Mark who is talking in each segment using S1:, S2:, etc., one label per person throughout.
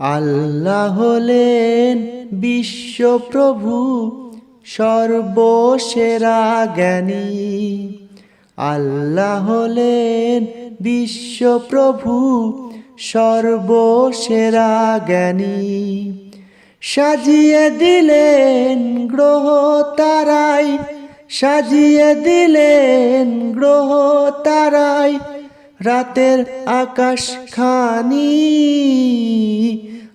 S1: আল্লাহ হলেন বিশ্বপ্রভু, সর্বসেরা জ্ঞানী। আল্লাহ হলেন বিশ্বপ্রভু, সর্বসেরা জ্ঞানী। সাজিয়ে দিলেন গ্রহ তারাই, সাজিয়ে দিলেন গ্রহ তারাই। রাতের আকাশ খানি।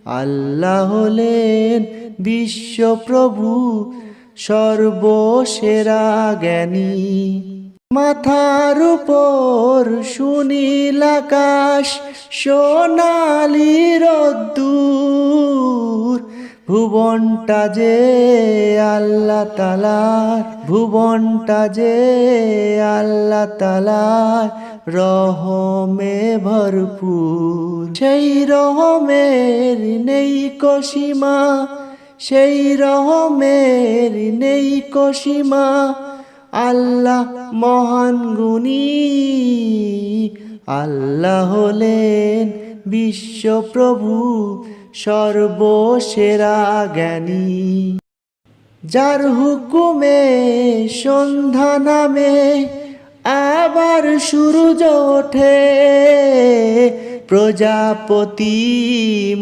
S1: আল্লাহ হলেন বিশ্বপ্রভু, সর্বসেরা জ্ঞানী। মাথার উপর সুনীল আকাশ, সোনালি রোদ্দুর। ভুবনটা যে আল্লাহ তালার, ভুবনটা যে আল্লাহ তালার। রহমে ভরপুর। সেই রহমের নেই কসীমা, সেই রহমের নেই কসীমা। আল্লাহ মহান গুণী, আল্লাহ হলেন বিশ্বপ্রভু, সর্বসেরা জ্ঞানী। যার হুকুমে, সন্ধ্যা নামে আবার সূর্য ওঠে। প্রজাপতি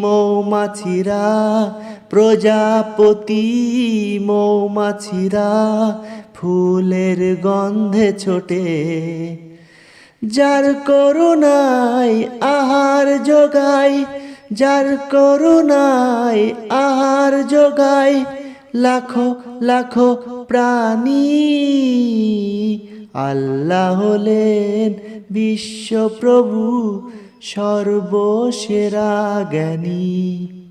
S1: মৌমাছিরা প্রজাপতি মৌমাছিরা, ফুলের গন্ধে ছোটে। যার করুণায় আহার যোগাই যার করুণায় আহার যোগাই লাখো লাখো প্রাণী আল্লাহ হলেন বিশ্বপ্রভু সর্বসেরা জ্ঞানী।